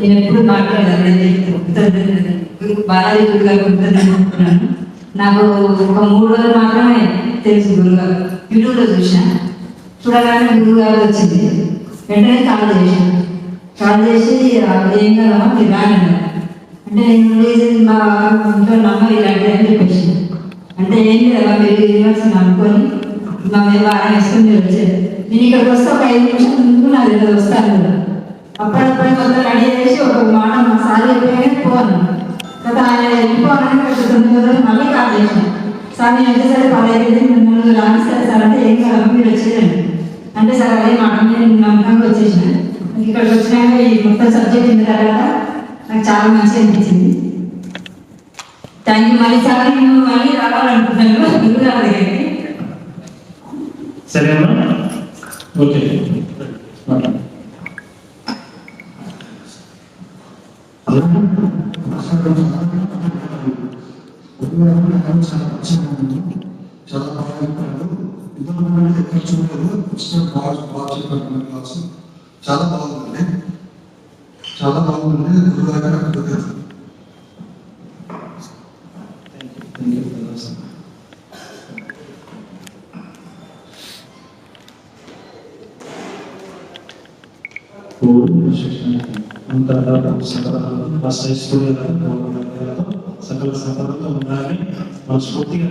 నేను ఎప్పుడు మాట్లాడలేదు బాలాజీ గురుగారు అనుకుంటున్నాను నాకు ఒక మూడు రోజులు మాత్రమే తెలుసు గురుగారు యూట్యూబ్లో చూసిన చూడగానే గురుగారు వచ్చింది. వెంటనే కాల్ చేశాను కాల్ చేసి ఏం కదమ్మా మీరు రాని అంటే నేను మా ఇంట్లో నమ్మ ఇలాంటిది అని చెప్పేసి. అంటే ఏం లేదా మీరు యూనివర్సిటీ అనుకొని మా మీద వారం వేసుకొని వచ్చేది నేను ఇక్కడికి వస్తే ఒక ఐదు నిమిషాల ముందు నా దగ్గర వస్తాను కదా అప్పుడప్పుడు మొత్తం రెడీ చేసి ఒక మాట మా సార్ చెప్పగానే పోను కదా ఆయన వెళ్ళిపోవాలని తొమ్మిది రోజులు మళ్ళీ కాల్ చేశాను సార్ నేను వచ్చేసరికి పదహైదు మిమ్మల్ని రాని సరే సార్ అంటే ఏం కాదు మీరు వచ్చేదండి అంటే సార్ అదే మాట నేను నమ్మకంగా వచ్చేసిన ఇక్కడికి వచ్చినాక ఈ మొత్తం సబ్జెక్ట్ అయిన తర్వాత నాకు చాలా మంచిగా అనిపించింది థ్యాంక్ యూ మళ్ళీ సార్ నేను మళ్ళీ రావాలనుకుంటున్నాను గురువు గారి దగ్గరికి సరేనా ఓకే. చాలా బాగా చెప్పారు ఇంతకుముందు ఎక్కడ చూడలేదు పుస్తకం బాగా బాగా చెప్పారు క్లాస్ చాలా బాగుంది. చాలా బాగుంది. గురువు సకల సఫలతో ఉండాలని మనస్ఫూర్తిగా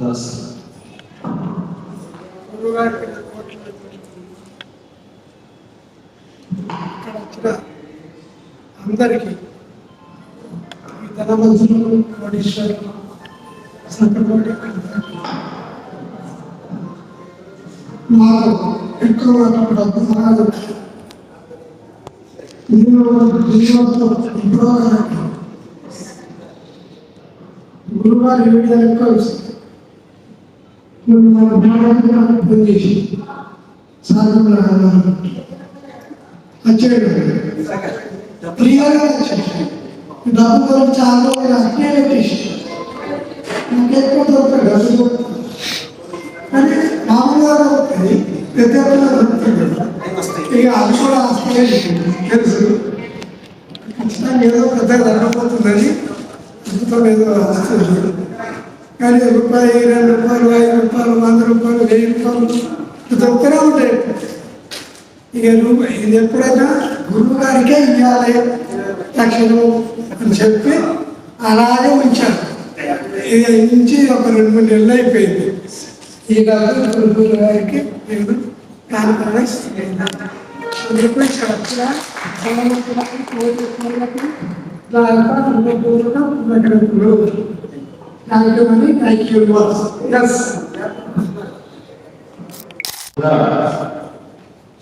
దాస్ ఇక్కడ వచ్చిన అందరికీ ధనవంతులు కోటీశ్వరులు ఎక్కువ డబ్బు రాదు నేను జీవితంలో మన భారతీయ సాధన క్లియర్గా డబ్బు కొరకు చాలా రోజులు అట్లే డబ్బు కానీ మామూలుగా పెద్ద దొరుకుతుంది ఇక అది కూడా వస్తాయి తెలుసు ఖచ్చితంగా ఏదో పెద్ద జరగబోతుందని ప్రభుత్వం ఏదో వస్తుంది కానీ రూపాయి రెండు రూపాయలు ఐదు రూపాయలు వంద రూపాయలు వెయ్యి రూపాయలు దొరుకుతూనే ఉంటాయి. ఇక నువ్వు ఇది ఎప్పుడైనా గురువు గారికే ఇవ్వాలి తక్షణం అని చెప్పి అలాగే ఉంచారు. ఇక నుంచి ఒక రెండు మూడు నెలలు అయిపోయింది. ఈ డబ్బులు గురువు గారికి నేను కానుకగా ఇస్తున్నాను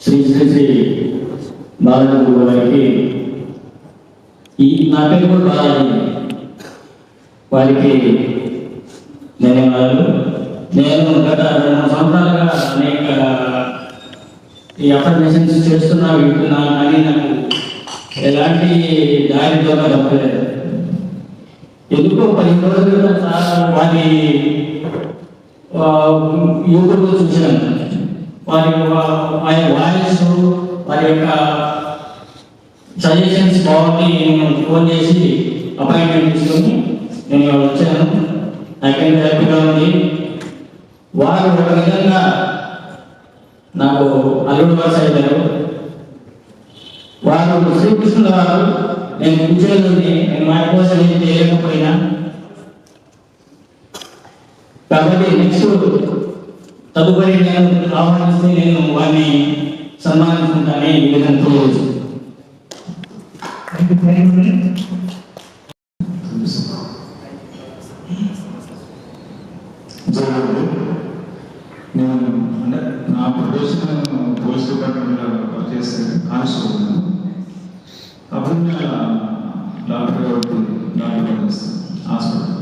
శ్రీ శ్రీ శ్రీ గారికి ఈ నా పేరు కూడా బాలాజీ వారికి ధన్యవాదాలు నేను గత రెండు సంవత్సరాలుగా అనేక ఈ అఫర్మేషన్స్ చేస్తున్నా వింటున్నా కానీ నాకు ఎలాంటి దారి ద్వారా తప్పలేదు ఎందుకో పది రోజుల క్రితం సార్ వారి యూట్యూబ్లో చూశాను. వారి వారి వాయిస్ వారి యొక్క సజెషన్స్ బాగుంది నేను ఫోన్ చేసి అపాయింట్మెంట్ తీసుకొని నేను వచ్చాను. నాకేం హ్యాపీగా ఉంది? వారు ఒక విధంగా నాకు అల్లుడు వరుస అయ్యారు వారు శ్రీకృష్ణుల వారు. నేను ఉంచేది నేను వారి కోసం ఏం చేయలేకపోయినా కాబట్టి నెక్స్ట్ తదుపరి నేను ఆహ్వానిస్తే నేను వారిని సన్మానించుకుంటానని ఈ విధంగా జరగదు నేను అంటే నా ప్రొఫెషన్ పోలీస్ డిపార్ట్మెంట్లో వర్క్ చేస్తే కానిస్టేబుల్ అభిన్న డాక్టర్ గారు డాక్టర్ హాస్పిటల్.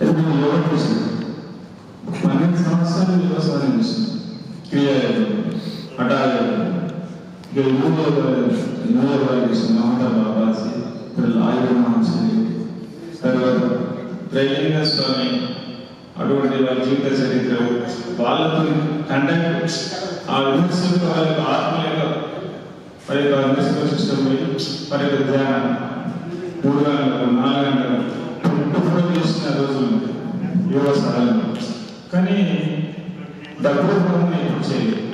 నేను యోగా చేసాను పన్నెండు సంవత్సరాలు యోగా సాధన చేశాను. క్రియ హఠాలు ఇక యూరో యూరో మమతా బాబాసి ఇప్పుడు లాయర్ మహర్షి తర్వాత ప్రేమిక స్వామి అటువంటి వాళ్ళ జీవిత చరిత్ర వాళ్ళతో కండక్ట్ ఆ విమర్శలకు వాళ్ళకి మరి యొక్క మ్యూజికల్ సిస్టమ్ మరి యొక్క ధ్యానం మూడు గంటలు నాలుగు గంటలు ట్వంటీ చేసిన రోజులు యోగా సాధన. కానీ డబ్బులు కూడా చేయలేదు.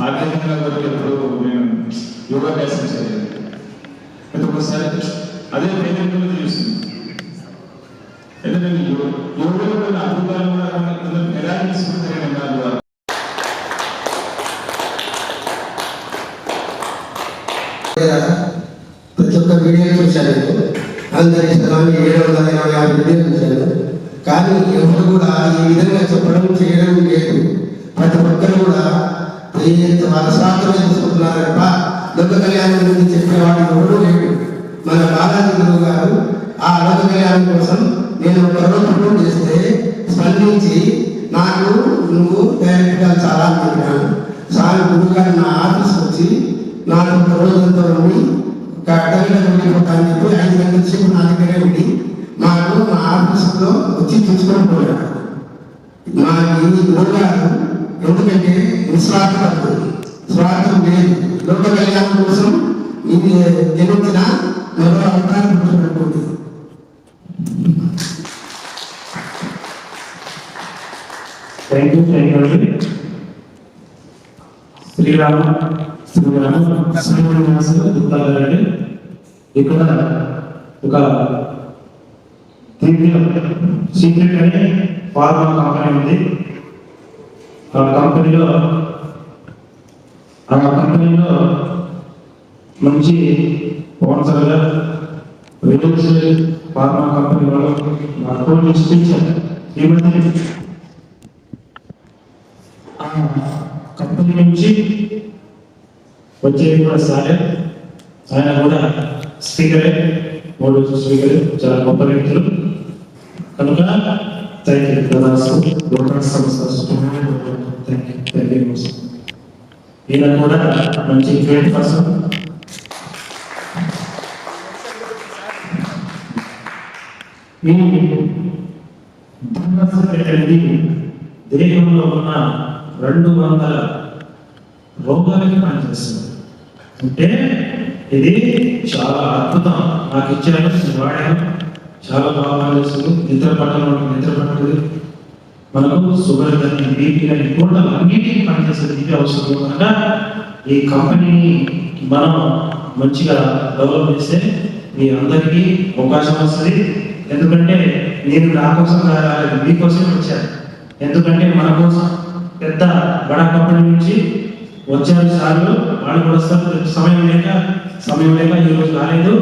ఆర్థికంగా దొరికినప్పుడు నేను యోగాభ్యాసం చేయలేదు. ఒకసారి అదే పేదరికంలో తెలుస్తుంది ఎందుకంటే యో- అద్భుతాలు కూడా ఎలా తీసుకుంటారని కదా ప్రతి ఒక్క వీడియో చూశాను నేను అందరి సలామి ఏడు వందల ఇరవై ఆరు వీడియోలు చూశాను కానీ ఎవరు కూడా ఈ విధంగా చెప్పడం చేయడం లేదు. ప్రతి ఒక్కరు కూడా ఏ- వాళ్ళ స్వార్థమే చూసుకుంటున్నారు తప్ప లోక కళ్యాణం గురించి చెప్పేవాడు ఎవరు లేడు. మన బాలాజీ గురువు గారు ఆ లోక కళ్యాణం కోసం ఎందుకంటే నిస్వార్థపడు స్వార్థం లేదు. లోక కళ్యాణం కోసం ఇది జన్మించిన మరో అవతారం గుర్తుపెట్టుకోండి thank you thank you Srirama Srirama Srinivasa Gupta ఇక్కడ ఒక దీంట్లో సీక్రెట్ అనే ఫార్మా కంపెనీ ఉంది. తన కంపెనీలో ఆ కంపెనీలో మంచి స్పాన్సర్గా రిలయన్స్ ఫార్మా కంపెనీ వాళ్ళు నాకు ఫోన్ ఏమంటే ఆ కంపెనీ నుంచి వచ్చే కూడా సాయం ఆయన కూడా స్పీకరే మూడు స్పీకర్ చాలా గొప్ప వ్యక్తులు. కనుక థ్యాంక్ యూ. సంస్థ. ఈయన కూడా మంచి గ్రేట్ పర్సన్ ఈ పెట్టండి. దేహంలో ఉన్న రెండు వందల రోగాలకి పనిచేస్తుంది. అంటే ఇది చాలా అద్భుతం. నాకు ఇచ్చారు నేను వాడాను చాలా బాగా పనిచేస్తుంది నిద్ర పట్టడం నిద్ర పట్టదు మనకు షుగర్ కానీ బీపీ కానీ టోటల్ అన్నిటికీ పనిచేస్తుంది ఇది అవసరం. కనుక ఈ కంపెనీని మనం మంచిగా డెవలప్ చేస్తే మీ అందరికీ అవకాశం వస్తుంది. ఎందుకంటే నేను నా కోసం రాలేదు మీకోసం వచ్చాను. ఎందుకంటే మన కోసం పెద్ద బడా కంపెనీ నుంచి వచ్చారు సార్లు వాళ్ళు కూడా వస్తారు. సమయం లేక సమయం లేక ఈరోజు రాలేదు.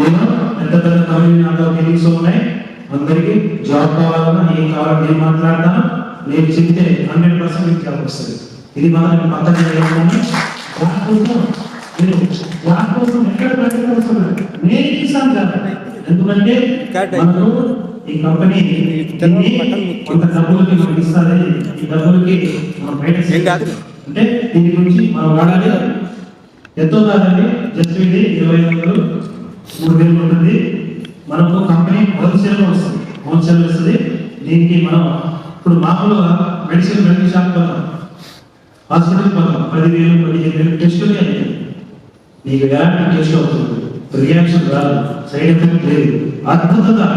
నేను పెద్ద పెద్ద కంపెనీ నాతో ఫీలింగ్స్ ఉన్నాయి. అందరికీ జాబ్ కావాలన్నా ఏం కావాలని నేను మాట్లాడతాను నేను చెప్తే హండ్రెడ్ పర్సెంట్ మీకు జాబ్ వస్తుంది. ఇది మాత్రం పక్కన దానికోసం దానికోసం ఎక్కడ నేను ఇస్తాను కదా. ఎందుకంటే మనకు ఈ కంపెనీ కొంత డబ్బులకి మనకి ఇస్తుంది ఈ డబ్బులకి మనం బయట అంటే దీని గురించి మనం వాడాలి ఎంతో కాదండి జస్ట్ ఇది ఇరవై వందలు మూడు వేలు ఉంటుంది మనకు కంపెనీ హోల్సేల్ వస్తుంది. హోల్సేల్ వస్తుంది. దీనికి మనం ఇప్పుడు మామూలుగా మెడిసిన్ మెడికల్ షాప్ పోతాం హాస్పిటల్ పోతాం. పదివేలు పదిహేను వేలు టెస్టులు అయ్యాయి నీకు ఎలాంటి టెస్ట్ అవుతుంది రియాక్షన్ రాదు. సైడ్ ఎఫెక్ట్ లేదు. అద్భుతంగా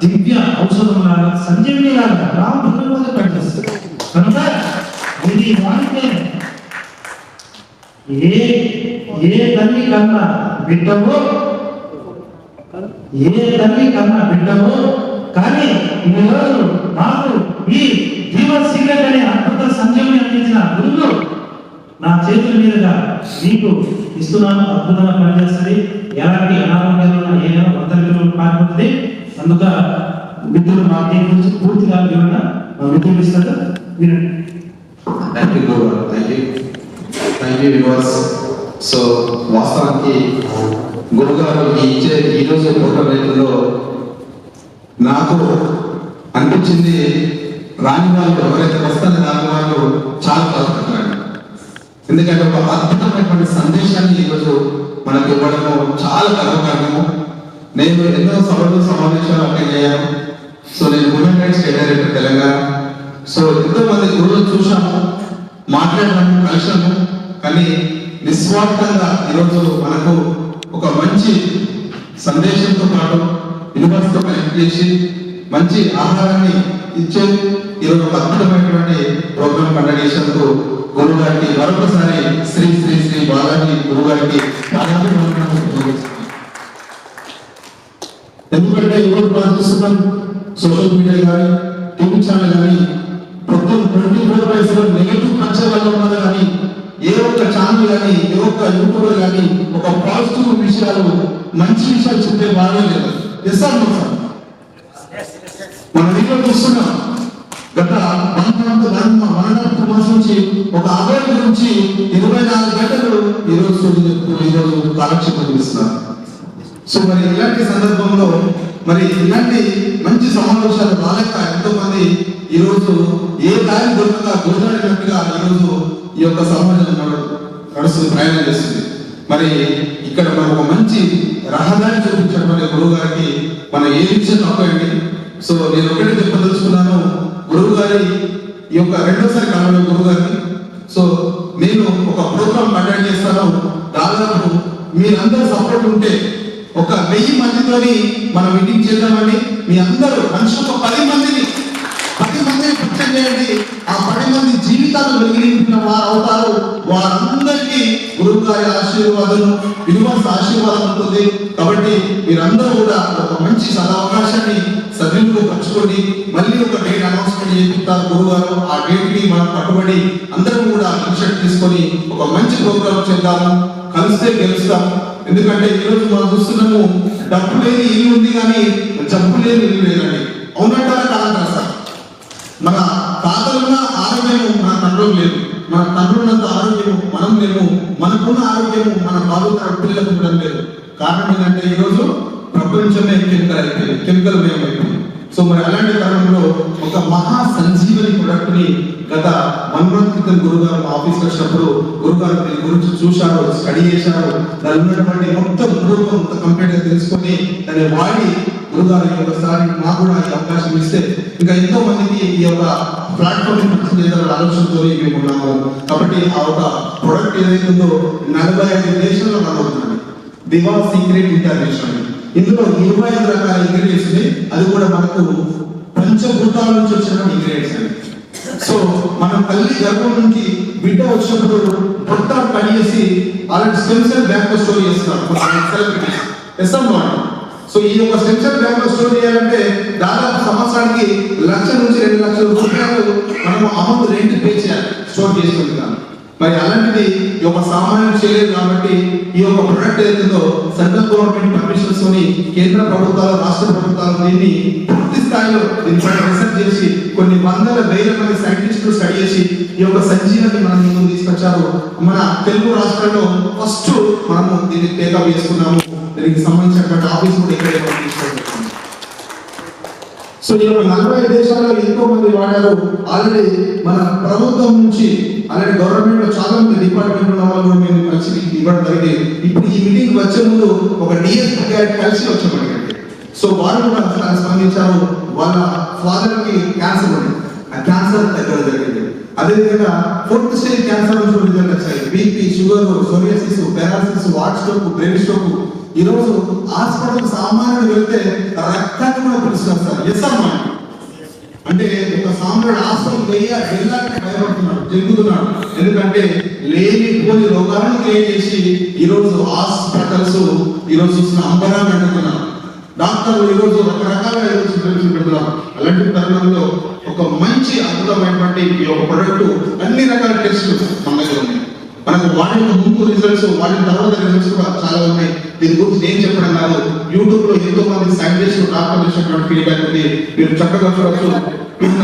దివ్య ఔషధం లాగా సంజీవిని లాగా రామభద్రంగా పనిచేస్తుంది కనుక ఇది వాడితే ఏ ఏ తల్లి కన్నా బిడ్డవో ఏ తల్లి కన్నా బిడ్డవో కానీ ఈరోజు రోజు మాకు ఈ జీవ సీక్రెట్ అనే అద్భుత సంజీవుని అందించిన గురువు నా చేతుల మీదుగా మీకు ఇస్తున్నాను అద్భుతంగా పనిచేస్తుంది. ఎలాంటి అనారోగ్యాలు ఉన్నా ఏ వంతలు పారిపోతుంది. అందుక మిత్రులు మా దీని గురించి పూర్తిగా వివరణ మా మిత్రులు ఇస్తారు మీరు thank you Guru thank you thank you viewers so వాస్తవానికి గురుగారు ఇచ్చే ఈరోజు ప్రోగ్రాం రైతుల్లో నాకు అనిపించింది రాని వాళ్ళు ఎవరైతే వస్తారో రాని వాళ్ళు చాలా బాధపడుతున్నారు. ఎందుకంటే ఒక అద్భుతమైనటువంటి సందేశాన్ని ఈరోజు మనకు ఇవ్వడము చాలా గర్వకారణము. నేను ఎన్నో సభలు సమావేశాలు అటెండ్ అయ్యాను. సో నేను women rights state director Telangana. So ఎంతో మంది గురువులు చూశాము మాట్లాడాము కలిసాము కానీ నిస్వార్థంగా ఈరోజు మనకు ఒక మంచి సందేశంతో పాటు యూనివర్సిటీతో కనెక్ట్ చేసి మంచి ఆహారాన్ని ఇచ్చే ఈరోజు ఒక అద్భుతమైనటువంటి ప్రోగ్రామ్ కండక్ట్ చేసినందుకు గురువు గారికి మరొకసారి శ్రీ శ్రీ శ్రీ బాలాజీ గురువు గారికి ఎందుకంటే ఈరోజు మనం చూస్తున్నాం సోషల్ మీడియా కానీ టీవీ ఛానల్ కానీ ఒక్క కానీ ఏ ఒక్క కానీ ఒక పాజిటివ్ విషయాలు మంచి విషయాలు చెప్పే బాగా లేదు. ఎస్ సార్ మన వీడియో చూస్తున్నాం. గత వన్ మంత్ నుంచి ఒక అబ్బాయి గురించి ఇరవై నాలుగు గంటలు ఈరోజు స్టోరీ చెప్తూ ఈరోజు కాలక్షేపం చేస్తున్నారు. సో మరి ఇలాంటి సందర్భంలో మరి ఇలాంటి మంచి సమావేశాలు రాలేక ఎంతో మంది ఈరోజు ఏ దారి దొరకక గోదాడినట్టుగా ఈరోజు ఈ యొక్క సమాజం నడు- నడుస్తుంది ప్రయాణం చేస్తుంది. మరి ఇక్కడ మనం ఒక మంచి రహదారి చూపించినటువంటి గురువు గారికి మనం ఏ విషయం తప్పండి సో నేను ఒకటి చెప్పదలుచుకున్నాను. గురువు గారి ఈ యొక్క రెండోసారి కాలంలో గురువు గారిని సో నేను ఒక ప్రోగ్రామ్ కండక్ట్ చేస్తాను. దాదాపు మీరందరూ సపోర్ట్ ఉంటే ఒక వెయ్యి మందితోని మనం మీటింగ్ చేద్దామని మీ అందరూ మనిషి ఒక పది మందిని చేయండి ఆ పది మంది జీవితాలు వెలిగించిన వారు అవుతారు. వారందరికీ గురువు గారి ఆశీర్వాదం యూనివర్స్ ఆశీర్వాదం ఉంటుంది. కాబట్టి మీరందరూ కూడా ఒక మంచి సదవకాశాన్ని సద్వినియోగపరచుకోండి మళ్ళీ ఒక డేట్ అనౌన్స్మెంట్ చేపిస్తారు గురువు గారు ఆ డేట్కి మనం కట్టుబడి అందరం కూడా ఇనిషియేట్ తీసుకొని ఒక మంచి ప్రోగ్రామ్ చేద్దాము. కలిస్తే గెలుస్తాం. ఎందుకంటే ఈరోజు మనం చూస్తున్నాము డబ్బు లేని ఇల్లు ఉంది కానీ జబ్బు లేని ఇల్లు లేదని అవునంటారా కాదంటారా సార్? మన తాతలున్న ఆరోగ్యము మన తండ్రులు లేదు. మన తండ్రులంత ఆరోగ్యం మనం లేము. మనకున్న ఆరోగ్యము మన బాబు పిల్లలకు ఉండడం లేదు. కారణం ఏంటంటే ఈరోజు ప్రపంచమే కెమికల్ అయిపోయింది. కెమికల్ మయం అయిపోయింది. సో మరి అలాంటి తరుణంలో ఒక మహా సంజీవని ప్రొడక్ట్ని గత వన్ మంత్ క్రితం గురుగారు ఆఫీస్కి వచ్చినప్పుడు గురుగారు దీని గురించి చూశారు స్టడీ చేశారు. దాని ఉన్నటువంటి మొత్తం గురువు మొత్తం కంప్లీట్గా తెలుసుకొని దాన్ని వాడి గురుగారు ఒకసారి మాకు కూడా ఈ అవకాశం ఇస్తే ఇంకా ఎంతో మందికి ఈ యొక్క ప్లాట్ఫామ్ పరిచయం ఆలోచనతో మేము ఉన్నాము. కాబట్టి ఆ ఒక ప్రొడక్ట్ ఏదైతే ఉందో నలభై ఐదు దేశాల్లో కనబడుతుంది దివా సీక్రెట్ ఇంటర్నేషనల్. ఇందులో ఇరవై ఐదు రకాల ఇంగ్రీడియంట్స్ ఉన్నాయి. అది కూడా మనకు పంచభూతాల నుంచి వచ్చిన ఇంగ్రీడియంట్స్ అండి. సో మనం తల్లి గర్భం నుంచి బిడ్డ వచ్చినప్పుడు పొట్టాలు కడిగేసి అలాంటి స్టెమ్ సెల్ బ్యాంక్ స్టోర్ చేస్తారు ఎస్ఎం సో ఈ యొక్క స్టెమ్ బ్యాంక్లో స్టోర్ చేయాలంటే దాదాపు సంవత్సరానికి లక్ష నుంచి రెండు లక్షల రూపాయలు మనము అమౌంట్ రెంట్ పే చేయాలి స్టోర్ చేసుకుంటున్నాం మరి అలాంటిది ఈ యొక్క సామాన్యం చేయలేదు కాబట్టి ఈ యొక్క ప్రొడక్ట్ ఏదైతుందో సెంట్రల్ గవర్నమెంట్ పర్మిషన్స్ తోని కేంద్ర ప్రభుత్వాలు రాష్ట్ర ప్రభుత్వాలు దీన్ని పూర్తి స్థాయిలో దీనిపైన రీసెర్చ్ చేసి కొన్ని వందల వేల మంది సైంటిస్టులు స్టడీ చేసి ఈ యొక్క సంజీవని మనం ముందు తీసుకొచ్చారు మన తెలుగు రాష్ట్రంలో ఫస్ట్ మనము దీన్ని టేకప్ చేసుకున్నాము. దీనికి సంబంధించినటువంటి ఆఫీస్ కూడా ఇక్కడే సో ఈ యొక్క నలభై దేశాల్లో ఎంతో మంది వాడారు ఆల్రెడీ మన ప్రభుత్వం నుంచి అలాంటి గవర్నమెంట్లో చాలా మంది డిపార్ట్మెంట్ ఉన్న వాళ్ళు మేము కలిసి ఇవ్వడం జరిగింది. ఇప్పుడు ఈ మీటింగ్ వచ్చే ముందు ఒక డిఎస్ కలిసి వచ్చామండి సో వారు కూడా స్పందించారు. వాళ్ళ ఫాదర్కి క్యాన్సర్ ఉంది. ఆ క్యాన్సర్ తగ్గడం జరిగింది. అదేవిధంగా ఫోర్త్ స్టేజ్ క్యాన్సర్ నుంచి కూడా రిజల్ట్ వచ్చాయి BP sugar psoriasis paralysis what stroke brain stroke ఈ రోజు హాస్పిటల్ సామాన్యుడు వెళ్తే రక్తాన్ని కూడా పిలుస్తారు సార్. ఎస్ అమ్మాయి అంటే ఒక సామాన్యుడు హాస్పిటల్ వెయ్యి వెళ్ళాలంటే భయపడుతున్నాడు జరుగుతున్నాడు ఎందుకంటే లేని పోని రోగాలను క్రియేట్ చేసి ఈరోజు హాస్పిటల్స్ ఈరోజు చూసిన అంబరాన్ని అంటున్నారు. డాక్టర్లు ఈరోజు రకరకాల రకరకాల ఇంటర్వ్యూస్ పెడుతున్నారు. అలాంటి తరుణంలో ఒక మంచి అద్భుతమైనటువంటి ఈ యొక్క ప్రొడక్ట్ అన్ని రకాల టెస్టులు మన దగ్గర ఉన్నాయి. మనకు వాడిన ముందు రిజల్ట్స్ వాడిన తర్వాత రిజల్ట్స్ కూడా చాలా ఉన్నాయి. దీని గురించి నేను చెప్పడం కాదు. యూట్యూబ్లో ఎంతో మంది సైంటిస్ట్ డాక్టర్లు ఇచ్చినటువంటి ఫీడ్బ్యాక్ ఉంది. మీరు చక్కగా చూడవచ్చు నిన్న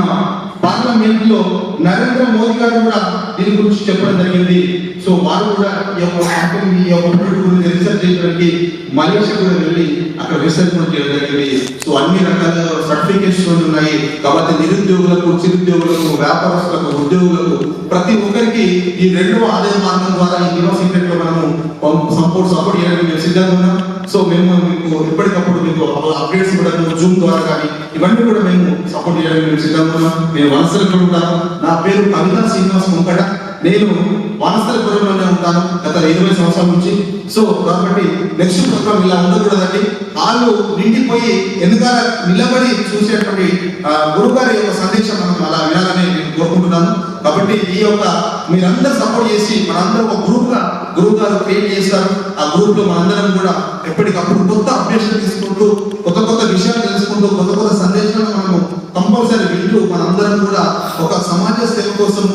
పార్లమెంట్లో నరేంద్ర మోదీ గారు కూడా దీని గురించి చెప్పడం జరిగింది. సో వారు కూడా ఈ యొక్క ఈ యొక్క ప్రొడక్ట్ గురించి రీసెర్చ్ చేయడానికి మలేషియా కూడా వెళ్ళి అక్కడ రీసెర్చ్ కూడా చేయడం జరిగింది. సో అన్ని రకాల సర్టిఫికేషన్ ఉన్నాయి. కాబట్టి నిరుద్యోగులకు చిరుద్యోగులకు వ్యాపారస్తులకు ఉద్యోగులకు ప్రతి ఒక్కరికి ఈ రెండవ ఆదాయ మార్గం ద్వారా ఈ దివా సీక్రెట్ మనము సపోర్ట్ సపోర్ట్ చేయడానికి మేము సిద్ధంగా ఉన్నాం. సో మేము మీకు ఎప్పటికప్పుడు మీకు అప్డేట్స్ కూడా జూమ్ ద్వారా కానీ ఇవన్నీ కూడా మేము సపోర్ట్ చేయడానికి మేము సిద్ధంగా ఉన్నాం. మేము వలసలు ఉంటాను నా పేరు కవిత శ్రీనివాస్ ముంకట. నేను వానస్థలపురంలోనే ఉంటాను గత ఇరవై సంవత్సరాల నుంచి. సో కాబట్టి నెక్స్ట్ ప్రోగ్రామ్ ఇలా ఉండకూడదండి. వాళ్ళు నిండిపోయి ఎందుక నిలబడి చూసేటువంటి గురుగారి యొక్క సందేశం మనం అలా వినాలని నేను కోరుకుంటున్నాను. కాబట్టి ఈ యొక్క మీరందరూ సపోర్ట్ చేసి మనందరం ఒక గ్రూప్గా గురువు గారు క్రియేట్ చేస్తారు. ఆ గ్రూప్లో మనందరం కూడా ఎప్పటికప్పుడు కొత్త అప్డేషన్ తీసుకుంటూ కొత్త కొత్త విషయాలు తెలుసుకుంటూ కొత్త కొత్త సందేశాలను మనము కంపల్సరీ వింటూ మనందరం కూడా ఒక సమాజ సేవ కోసం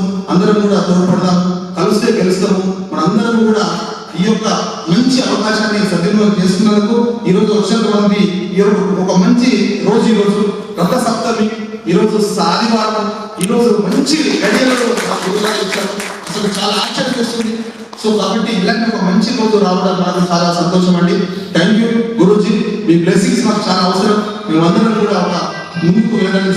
ఈరోజు ఈ మంది వచ్చినటువంటి ఈ ఒక మంచి రోజు ఈరోజు రోజు రథ సప్తమి ఈ రోజు ఆదివారం ఈ రోజు మంచి గడియలలో అసలు చాలా ఆశ్చర్యం చేస్తుంది. సో కాబట్టి ఇలాంటి ఒక మంచి రోజు రావడం నాకు చాలా సంతోషం అండి. థ్యాంక్ యూ గురూజీ. మీ బ్లెస్సింగ్స్ మాకు చాలా అవసరం. మేమందరం కూడా ఒక ముందుకు వెళ్ళడానికి